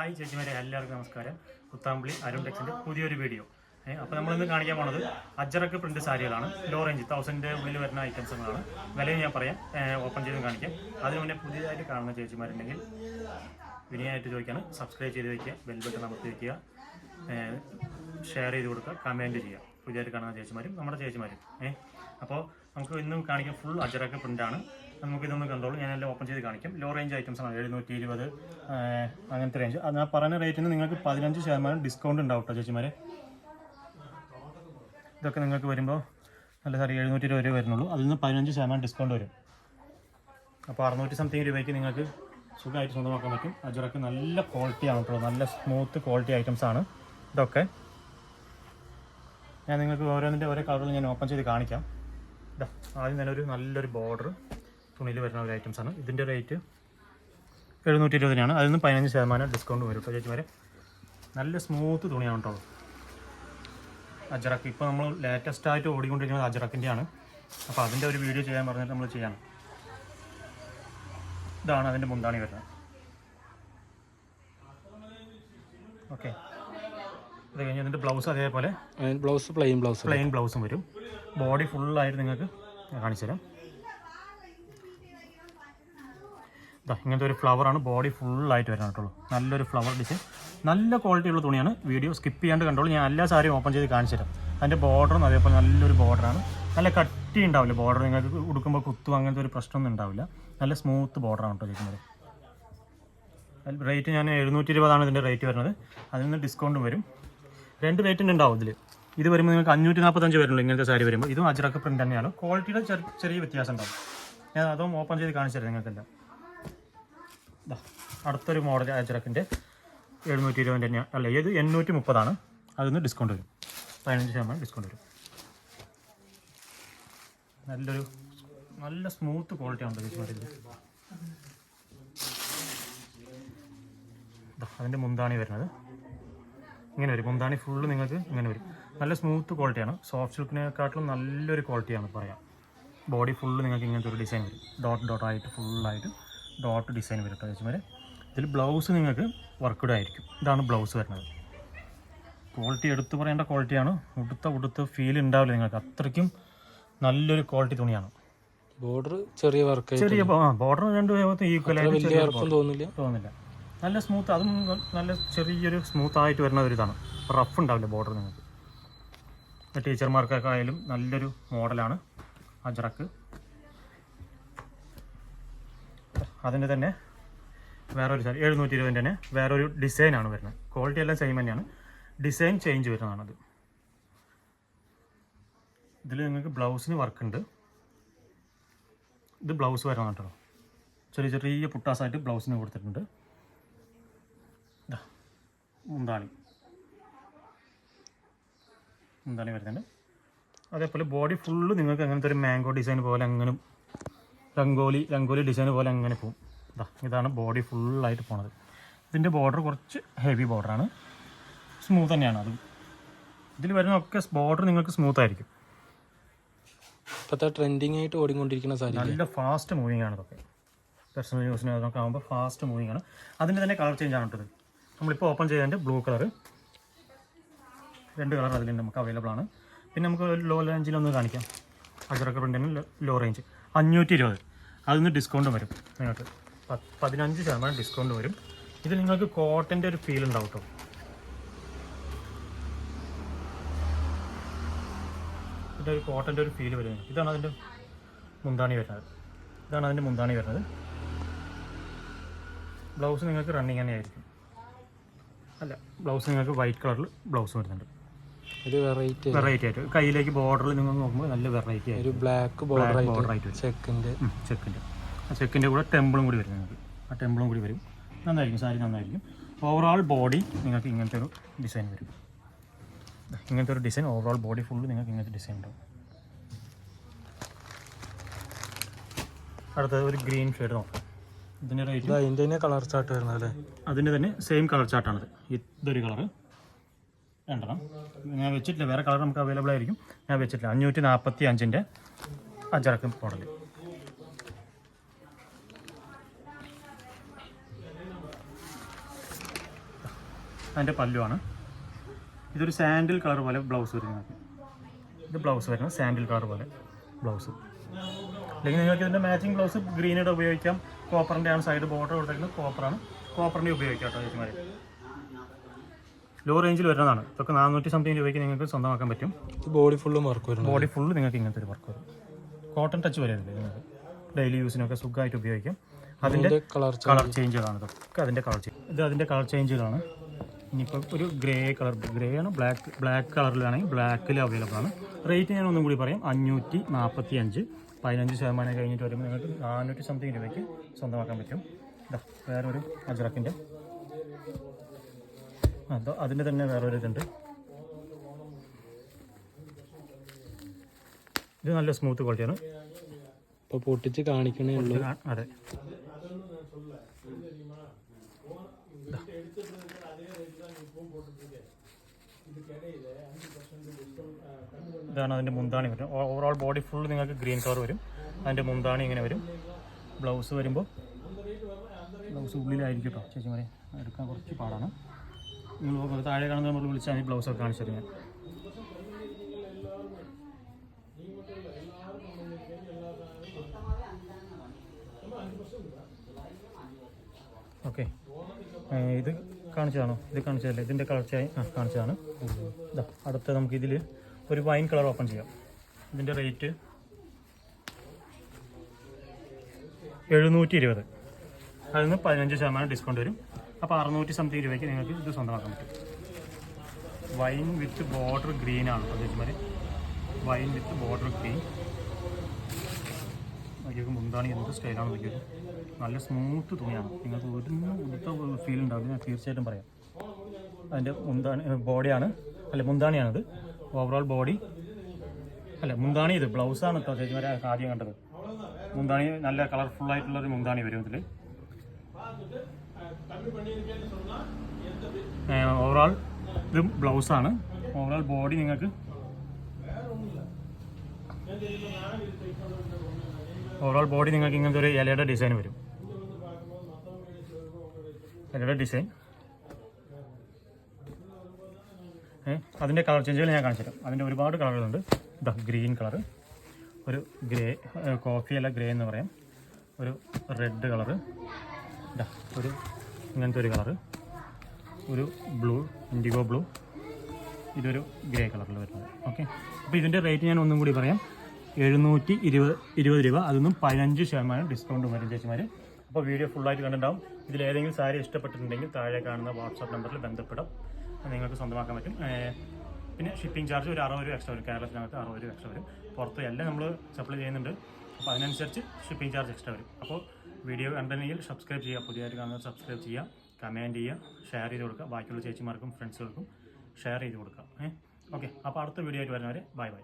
Hi ചേച്ചിമാരെ എല്ലാവർക്കും നമസ്കാരം. കുത്താമ്പിളി അരുൺ ടെക്സിന്റെ പുതിയൊരു വീഡിയോ. അപ്പോൾ നമ്മളിന്ന് കാണിക്കാൻ പോണത് അജറക്ക് പ്രിന്റ് സാരികളാണ്. ലോ റേഞ്ച് തൗസൻഡിന്റെ ഉള്ളിൽ വരുന്ന ഐറ്റംസുകളാണ് വിലയും ഞാൻ പറയാം. ഓപ്പൺ ചെയ്ത് കാണിക്കാം. അതിന് മുന്നേ പുതിയതായിട്ട് കാണുന്ന ചേച്ചിമാരുണ്ടെങ്കിൽ വിനയായിട്ട് ചോദിക്കാണ്. സബ്സ്ക്രൈബ് ചെയ്ത് വയ്ക്കുക ബെൽ ബട്ടൺ അമർത്തി വയ്ക്കുക ഷെയർ ചെയ്ത് കൊടുക്കുക. കമന്റ് ചെയ്യുക. പുതിയതായിട്ട് കാണുന്ന ചേച്ചിമാരും നമ്മുടെ ചേച്ചിമാരും. ഏഹ് അപ്പോൾ നമുക്ക് ഇന്നും കാണിക്കാൻ ഫുൾ അജറക്ക് പ്രിന്റാണ് നമുക്ക് ഇതൊന്ന് കണ്ടോളൂ എല്ലാം ഓപ്പൺ ചെയ്ത് കാണിക്കും. ലോ റേഞ്ച് ഐറ്റംസ് ആണ്. എഴുന്നൂറ്റി ഇരുപത് അങ്ങനത്തെ റേഞ്ച് അത് ഞാൻ പറഞ്ഞ റേറ്റിന് നിങ്ങൾക്ക് പതിനഞ്ച് ശതമാനം ഡിസ്കൗണ്ട് ഉണ്ടാവും കേട്ടോ ചേച്ചിമാരെ. ഇതൊക്കെ നിങ്ങൾക്ക് വരുമ്പോൾ നല്ല സാറി എഴുന്നൂറ്റി ഇരുപത് രൂപ വരുന്നുള്ളൂ. അതിൽ നിന്ന് പതിനഞ്ച് ശതമാനം ഡിസ്കൗണ്ട് വരും. അപ്പോൾ അറുന്നൂറ്റി സംതിങ് രൂപയ്ക്ക് നിങ്ങൾക്ക് സുഖമായിട്ട് സ്വന്തമാക്കാൻ പറ്റും. അജറക്ക് നല്ല ക്വാളിറ്റി ആണ് കേട്ടോ നല്ല സ്മൂത്ത് ക്വാളിറ്റി ഐറ്റംസ് ആണ് ഇതൊക്കെ. ഞാൻ നിങ്ങൾക്ക് ഓരോന്നിന്റെ ഓരോ കളറുകൾ ഞാൻ ഓപ്പൺ ചെയ്ത് കാണിക്കാം. ആദ്യം തന്നെ ഒരു നല്ലൊരു ബോർഡർ തുണിയിൽ വരുന്ന ഒരു ഐറ്റംസ് ആണ്. ഇതിന്റെ റേറ്റ് എഴുന്നൂറ്റി ഇരുപതിനാണ് അതിൽ നിന്ന് പതിനഞ്ച് ശതമാനം ഡിസ്കൗണ്ട് വരും. കേട്ടോ ചേച്ചിമാരെ നല്ല സ്മൂത്ത് തുണിയാണ് കേട്ടോ. അജറക്ക് ഇപ്പോൾ നമ്മൾ ലേറ്റസ്റ്റ് ആയിട്ട് ഓടിക്കൊണ്ടിരിക്കുന്നത് അജറക്കിന്റെയാണ് അപ്പോൾ അതിന്റെ ഒരു വീഡിയോ ചെയ്യാൻ പറഞ്ഞിട്ട് നമ്മൾ ചെയ്യണം. ഇതാണ് അതിന്റെ മുന്താണി വരുന്നത്. ഓക്കെ അത് കഴിഞ്ഞ് അതിന്റെ ബ്ലൗസ് അതേപോലെ ബ്ലൗസ് പ്ലെയിൻ ബ്ലൗസ് പ്ലെയിൻ ബ്ലൗസും വരും. ബോഡി ഫുള്ളായിട്ട് നിങ്ങൾക്ക് കാണിച്ചു തരാം ഇങ്ങനത്തെ ഒരു ഫ്ലവറാണ് ബോഡി ഫുള്ളായിട്ട് വരാൻ കേട്ടുള്ളൂ നല്ലൊരു ഫ്ലവർ ഡിസൈൻ നല്ല ക്വാളിറ്റി ഉള്ള തുണിയാണ്. വീഡിയോ സ്കിപ്പ് ചെയ്യാണ്ട് കണ്ടോളൂ. ഞാൻ എല്ലാ സാരിയും ഓപ്പൺ ചെയ്ത് കാണിച്ചു തരാം. അതിന്റെ ബോർഡറും അതേപോലെ നല്ലൊരു ബോർഡറാണ് നല്ല കട്ടി ഉണ്ടാവില്ല ബോർഡർ നിങ്ങൾക്ക് ഉടുക്കുമ്പോൾ കുത്തും അങ്ങനത്തെ ഒരു പ്രശ്നമൊന്നും ഉണ്ടാവില്ല. നല്ല സ്മൂത്ത് ബോർഡറാണ് കേട്ടോ ചേക്കുന്നത് റേറ്റ് ഞാൻ എഴുന്നൂറ്റി ഇരുപതാണ് ഇതിന്റെ റേറ്റ് വരുന്നത്. അതിൽ നിന്ന് ഡിസ്കൗണ്ട് വരും. രണ്ട് റേറ്റിന്റെ ഉണ്ടാവും ഇതിൽ ഇത് വരുമ്പോൾ നിങ്ങൾക്ക് അഞ്ഞൂറ്റി നാൽപ്പത്തഞ്ച് വരുന്നുള്ളൂ ഇങ്ങനത്തെ സാരി വരുമ്പോൾ ഇതും അജറക്ക് പ്രിന്റ് തന്നെയാണ്. ക്വാളിറ്റിയുടെ ചെറിയ വ്യത്യാസം ഉണ്ടാവും. ഞാൻ അതും ഓപ്പൺ ചെയ്ത് കാണിച്ചു തരാം നിങ്ങൾക്കെല്ലാം. അടുത്തൊരു മോഡൽ അജറക്കിന്റെ എഴുന്നൂറ്റി ഇരുപതിന്റെ തന്നെയാണ് അല്ല ഏത്? എണ്ണൂറ്റി മുപ്പതാണ് അതിൽ ഡിസ്കൗണ്ട് വരും. പതിനഞ്ച് ശതമാനം ഡിസ്കൗണ്ട് വരും. നല്ലൊരു നല്ല സ്മൂത്ത് ക്വാളിറ്റി ആണ് അതിന്റെ മുന്താണി വരുന്നത്. ഇങ്ങനെ വരും. മുന്താണി ഫുള്ള് നിങ്ങൾക്ക് ഇങ്ങനെ വരും. നല്ല സ്മൂത്ത് ക്വാളിറ്റിയാണ് സോഫ്റ്റ് സിൽക്കിനെക്കാട്ടിലും നല്ലൊരു ക്വാളിറ്റിയാണ് പറയാം. ബോഡി ഫുള്ള് നിങ്ങൾക്ക് ഇങ്ങനത്തെ ഒരു ഡിസൈൻ വരും. ഡോട്ട് ഡോട്ട് ആയിട്ട് ഫുള്ളായിട്ട് ഡോട്ട് ഡിസൈൻ വരും കേട്ടോ ചേച്ചിമാരെ ഇതിൽ ബ്ലൗസ് നിങ്ങൾക്ക് വർക്ക്ഡ് ആയിരിക്കും ഇതാണ് ബ്ലൗസ് വരുന്നത്. ക്വാളിറ്റി എടുത്തു പറയേണ്ട ക്വാളിറ്റിയാണ് ഉടുത്ത ഉടുത്ത് ഫീൽ ഉണ്ടാവില്ല നിങ്ങൾക്ക്. അത്രയ്ക്കും നല്ലൊരു ക്വാളിറ്റി തുണിയാണ്. ബോർഡർ ചെറിയ വർക്ക് ചെറിയ ബോർഡർ രണ്ട് ഈക്വൽ ആയിട്ട് ചെറിയ തോന്നില്ല തോന്നുന്നില്ല. നല്ല സ്മൂത്ത് അതും നല്ല ചെറിയൊരു സ്മൂത്ത് ആയിട്ട് വരുന്ന ഒരു ഇതാണ്. റഫ് ഉണ്ടാവില്ല ബോർഡർ നിങ്ങൾക്ക്. ടീച്ചർമാർക്കൊക്കെ ആയാലും നല്ലൊരു മോഡലാണ് അജറക്ക് അതിന്റെ തന്നെ വേറൊരു സാരി എഴുന്നൂറ്റി ഇരുപതിന്റെ തന്നെ വേറൊരു ഡിസൈനാണ് വരുന്നത്. ക്വാളിറ്റി എല്ലാം സെയിം തന്നെയാണ്. ഡിസൈൻ ചേഞ്ച് വരുന്നതാണത് ഇതിൽ നിങ്ങൾക്ക് ബ്ലൗസിന് വർക്ക് ഉണ്ട്. ഇത് ബ്ലൗസ് വരുന്നതാണ് കേട്ടോ. ചെറിയ ചെറിയ പുട്ടാസായിട്ട് ബ്ലൗസിന് കൊടുത്തിട്ടുണ്ട്. മുന്താണി. മുന്താണി വരുന്നുണ്ട്. അതേപോലെ ബോഡി ഫുള്ള് നിങ്ങൾക്ക് അങ്ങനത്തെ ഒരു മാംഗോ ഡിസൈൻ പോലെ അങ്ങനെ രംഗോലി രംഗോലി ഡിസൈൻ പോലെ അങ്ങനെ പോകും ഇതാ ഇതാണ് ബോഡി ഫുള്ളായിട്ട് പോണത്. ഇതിന്റെ ബോർഡർ കുറച്ച് ഹെവി ബോർഡറാണ് സ്മൂത്ത് തന്നെയാണ് അതും. ഇതിൽ വരുന്നതൊക്കെ ബോർഡർ നിങ്ങൾക്ക് സ്മൂത്ത് ആയിരിക്കും. ഇപ്പോഴത്തെ ട്രെൻഡിങ് ആയിട്ട് ഓടിക്കൊണ്ടിരിക്കുന്ന സാരി നല്ല ഫാസ്റ്റ് മൂവിങ് ആണ് ഇതൊക്കെ. പേഴ്സണൽ യൂസിന് അതൊക്കെ ആകുമ്പോൾ ഫാസ്റ്റ് മൂവിങ് ആണ്. അതിന്റെ തന്നെ കളർ ചേഞ്ച് ആണ് കേട്ടത് നമ്മളിപ്പോൾ ഓപ്പൺ ചെയ്തതിന്റെ ബ്ലൂ കളർ രണ്ട് കളർ അതിൽ നമുക്ക് അവൈലബിൾ ആണ്. പിന്നെ നമുക്ക് ലോ റേഞ്ചിലൊന്ന് കാണിക്കാം. അജറൊക്കെ പ്രിന്റിന് ലോ റേഞ്ച് അഞ്ഞൂറ്റി ഇരുപത് അതിൽ നിന്ന് ഡിസ്കൗണ്ട് വരും നിങ്ങൾക്ക് പതിനഞ്ച് ശതമാനം ഡിസ്കൗണ്ട് വരും. ഇത് നിങ്ങൾക്ക് കോട്ടന്റെ ഒരു ഫീൽ ഉണ്ടാവും കേട്ടോ ഇതിന്റെ ഒരു കോട്ടന്റെ ഒരു ഫീൽ വരുന്നത്. ഇതാണ് അതിന്റെ മുന്താണി വരുന്നത്. ഇതാണ് അതിന്റെ മുന്താണി വരുന്നത്. ബ്ലൗസ് നിങ്ങൾക്ക് റണ്ണിങ് തന്നെ ആയിരിക്കും. അല്ല ബ്ലൗസ് നിങ്ങൾക്ക് വൈറ്റ് കളറിൽ ബ്ലൗസ് വരുന്നുണ്ട്. ഒരു വെറൈറ്റി വെറൈറ്റി ആയിട്ട്. കയ്യിലേക്ക് ബോർഡറിൽ നിങ്ങൾ നോക്കുമ്പോൾ നല്ല വെറൈറ്റി ആയിട്ട്. ഒരു ബ്ലാക്ക് ബോർഡർ ബോർഡർ ആയിട്ട് ചെക്കിന്റെ ചെക്കിന്റെ ചെക്കിന്റെ ആ ചെക്കിന്റെ കൂടെ ടെമ്പിളും കൂടി വരും നിങ്ങൾക്ക്. ആ ടെമ്പിളും കൂടി വരും. നന്നായിരിക്കും സാരി നന്നായിരിക്കും. ഓവറോൾ ബോഡി നിങ്ങൾക്ക് ഇങ്ങനത്തെ ഒരു ഡിസൈൻ വരും. ഇങ്ങനത്തെ ഒരു ഡിസൈൻ ഓവറോൾ ബോഡി ഫുള്ള് നിങ്ങൾക്ക് ഇങ്ങനത്തെ ഡിസൈൻ ഉണ്ടാവും. അടുത്തത് ഒരു ഗ്രീൻ ഷെയ്ഡ് നോക്കാം. ഇതിന്റെ റേറ്റ് അതിന്റെ തന്നെ കളർ ചാർട്ട് വരുന്നത് അല്ലേ? അതിന്റെ തന്നെ സെയിം കളർ ചാർട്ടാണത് ഇതൊരു കളറ് രണ്ടെണ്ണം. ഞാൻ വെച്ചിട്ടില്ല. വേറെ കളർ നമുക്ക് അവൈലബിൾ ആയിരിക്കും. ഞാൻ വെച്ചിട്ടില്ല. അഞ്ഞൂറ്റി നാൽപ്പത്തി അഞ്ചിന്റെ അഞ്ചരക്കം മോഡൽ അതിന്റെ പല്ലുവാണ്. ഇതൊരു സാൻഡിൽ കളർ പോലെ ബ്ലൗസ് വരും നിങ്ങൾക്ക് ഇത് ബ്ലൗസ് വരുന്നത് സാൻഡിൽ കളർ പോലെ ബ്ലൗസ് അല്ലെങ്കിൽ നിങ്ങൾക്ക് ഇതിന്റെ മാച്ചിങ് ബ്ലൗസ് ഗ്രീനിയുടെ ഉപയോഗിക്കാം. കോപ്പറിന്റെ ആണ് സൈഡ് ബോർഡർ കൊടുത്തേക്കുന്നത്. കോപ്പറാണ് കോപ്പറിന്റെ ഉപയോഗിക്കാം കേട്ടോ ചേച്ചിമാരെ. ലോ റേഞ്ചിൽ വരുന്നതാണ്. ഇതൊക്കെ നാനൂറ്റി സംതിങ് രൂപയ്ക്ക് നിങ്ങൾക്ക് സ്വന്തമാക്കാൻ പറ്റും. ബോഡി ഫുള്ളും വർക്ക് വരും ബോഡി ഫുള്ള് നിങ്ങൾക്ക് ഇങ്ങനത്തെ ഒരു വർക്ക് വരും. കോട്ടൺ ടച്ച് വരുന്നുണ്ട് നിങ്ങൾക്ക് ഡെയിലി യൂസിനൊക്കെ സുഖമായിട്ട് ഉപയോഗിക്കാം. അതിന്റെ കളർ കളർ ചേഞ്ചുകളാണ് ഇതൊക്കെ. അതിന്റെ കളർ ചേഞ്ച് ഇത് അതിന്റെ കളർ ചേഞ്ചുകളാണ് ഇനിയിപ്പോൾ ഒരു ഗ്രേ കളർ ഗ്രേ ആണ്. ബ്ലാക്ക് ബ്ലാക്ക് കളറിലാണെങ്കിൽ ബ്ലാക്കിൽ അവൈലബിൾ ആണ്. റേറ്റ് ഞാൻ ഒന്നും കൂടി പറയാം. അഞ്ഞൂറ്റി നാൽപ്പത്തി അഞ്ച് പതിനഞ്ച് ശതമാനം കഴിഞ്ഞിട്ട് വരുമ്പോൾ നിങ്ങൾക്ക് നാനൂറ്റി സംതിങ് രൂപയ്ക്ക് സ്വന്തമാക്കാൻ പറ്റും. വേറൊരു അജറക്കിന്റെ അതോ അതിന്റെ തന്നെ വേറൊരു ഇതുണ്ട്. ഇത് നല്ല സ്മൂത്ത് ക്വാളിറ്റിയാണ് ഇപ്പോൾ പൊട്ടിച്ച് കാണിക്കണേ ഉള്ളൂ. അതെ. ഇതാണ് അതിന്റെ മുന്താണി വരും ഓവറോൾ ബോഡി ഫുൾ നിങ്ങൾക്ക് ഗ്രീൻ കളർ വരും. അതിന്റെ മുന്താണി ഇങ്ങനെ വരും. ബ്ലൗസ് വരുമ്പോൾ ബ്ലൗസ് ഉള്ളിലായിരിക്കും കേട്ടോ ചേച്ചി പറയാം എടുക്കാൻ കുറച്ച് പാടാണ്. നിങ്ങൾ താഴെ കാണുന്ന നമ്മൾ വിളിച്ചാൽ ഈ ബ്ലൗസൊക്കെ കാണിച്ചു തരും ഞാൻ ഓക്കെ ഇത് കാണിച്ചതാണോ? ഇത് കാണിച്ചതല്ലേ? ഇതിന്റെ കളർച്ചയായി ചായ ആ കാണിച്ചതാണ്. ഇതാ അടുത്ത നമുക്ക് ഇതിൽ ഒരു വൈൻ കളർ ഓപ്പൺ ചെയ്യാം. ഇതിന്റെ റേറ്റ് എഴുന്നൂറ്റി ഇരുപത്. അതിൽ നിന്ന് പതിനഞ്ച് ശതമാനം ഡിസ്കൗണ്ട് വരും. അപ്പോൾ അറുന്നൂറ്റി സംതിങ് രൂപയ്ക്ക് നിങ്ങൾക്ക് ഇത് സ്വന്തമാക്കാൻ പറ്റും. വൈൻ വിത്ത് ബോർഡർ ഗ്രീൻ ആണ് പ്രത്യേകിച്ച് വൈൻ വിത്ത് ബോർഡർ ഗ്രീൻ നോക്കിയൊക്കെ മുന്താണി എന്ത് സ്റ്റൈലാണ് നോക്കിയത് നല്ല സ്മൂത്ത് തുണിയാണ്. നിങ്ങൾക്ക് ഒരു ഉടുത്ത ഫീൽ ഉണ്ടാവില്ല ഞാൻ തീർച്ചയായിട്ടും പറയാം. അതിന്റെ മുന്താണി ബോഡിയാണ് അല്ല മുന്താണിയാണത്. ഓവറോൾ ബോഡി അല്ല മുന്താണി ഇത് ബ്ലൗസാണ് കേട്ടോ ചേച്ചിമാരെ ആദ്യം കണ്ടത്. മുന്താണി നല്ല കളർഫുൾ ആയിട്ടുള്ള ഒരു മുന്താണി വരും ഇതിൽ ഓവറോൾ ഇത് ആണ്. ഓവറോൾ ബോഡി നിങ്ങൾക്ക് ഓവറോൾ ബോഡി നിങ്ങൾക്ക് ഇങ്ങനത്തെ ഒരു ഇലയുടെ ഡിസൈൻ വരും. ഇലയുടെ ഡിസൈൻ അതിന്റെ കളർ ചേഞ്ചുകൾ ഞാൻ കാണിച്ചു തരാം അതിന്റെ ഒരുപാട് കളറുകളുണ്ട് ഇതാ ഗ്രീൻ കളർ ഒരു ഗ്രേ കോഫി അല്ല ഗ്രേ എന്ന് പറയാം. ഒരു റെഡ് കളറ് ഇതാ ഒരു ഇങ്ങനത്തെ ഒരു കളറ്. ഒരു ബ്ലൂ ഇൻഡിഗോ ബ്ലൂ. ഇതൊരു ഗ്രേ കളറിൽ വരുന്നത്. ഓക്കെ. അപ്പോൾ ഇതിന്റെ റേറ്റ് ഞാൻ ഒന്നും കൂടി പറയാം. എഴുന്നൂറ്റി ഇരുപത് ഇരുപത് രൂപ. അതൊന്നും പതിനഞ്ച് ശതമാനം ഡിസ്കൗണ്ട് വരും ചേച്ചിമാർ അപ്പോൾ വീഡിയോ ഫുള്ളായിട്ട് കണ്ടിട്ടുണ്ടാവും. ഇതിൽ ഏതെങ്കിലും സാരി ഇഷ്ടപ്പെട്ടിട്ടുണ്ടെങ്കിൽ താഴെ കാണുന്ന വാട്സാപ്പ് നമ്പറിൽ ബന്ധപ്പെടാം. നിങ്ങൾക്ക് സ്വന്തമാക്കാൻ പറ്റും. പിന്നെ ഷിപ്പിംഗ് ചാർജ് ഒരു അറുപത് രൂപ എക്സ്ട്രാ വരും. കേരളത്തിനകത്ത് അറുപത് രൂപ എക്സ്ട്രാ വരും. പുറത്ത് എല്ലാം നമ്മൾ സപ്ലൈ ചെയ്യുന്നുണ്ട്. അപ്പോൾ അതിനനുസരിച്ച് ഷിപ്പിംഗ് ചാർജ് എക്സ്ട്രാ വരും. അപ്പോൾ വീഡിയോ കണ്ടെങ്കിൽ സബ്സ്ക്രൈബ് ചെയ്യുക പുതിയതായിട്ട് കാണുന്നത് സബ്സ്ക്രൈബ് ചെയ്യുക കമന്റ് ചെയ്യുക ഷെയർ ചെയ്ത് കൊടുക്കുക. ബാക്കിയുള്ള ചേച്ചിമാർക്കും ഫ്രണ്ട്സുകൾക്കും ഷെയർ ചെയ്ത് കൊടുക്കുക. ഏഹ് ഓക്കെ അപ്പോൾ അടുത്ത വീഡിയോ ആയിട്ട് വരുന്നവരെ ബൈ ബൈ